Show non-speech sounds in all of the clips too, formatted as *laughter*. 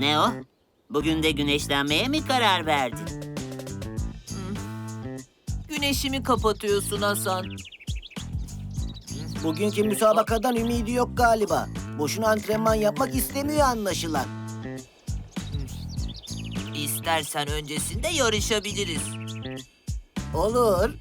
Ne o? Bugün de güneşlenmeye mi karar verdin? Güneşimi kapatıyorsun Hasan. Bugünkü müsabakadan ümidi yok galiba. Boşuna antrenman yapmak istemiyor anlaşılan. İstersen öncesinde yarışabiliriz. Olur. *laughs*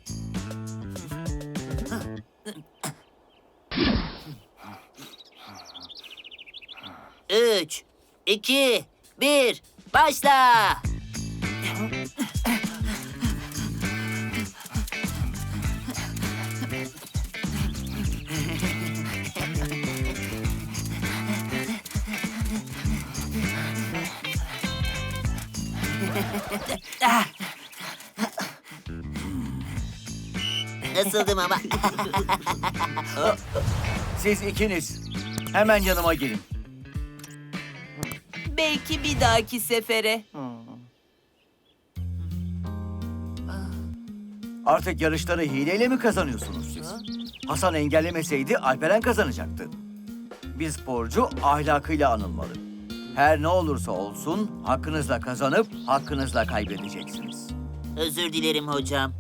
Üç, iki, bir, başla! Nasıldım ama? Siz ikiniz hemen yanıma gelin. Belki bir dahaki sefere. Artık yarışları hileyle mi kazanıyorsunuz siz? Hasan engellemeseydi Alperen kazanacaktı. Bir sporcu ahlakıyla anılmalı. Her ne olursa olsun hakkınızla kazanıp hakkınızla kaybedeceksiniz. Özür dilerim hocam.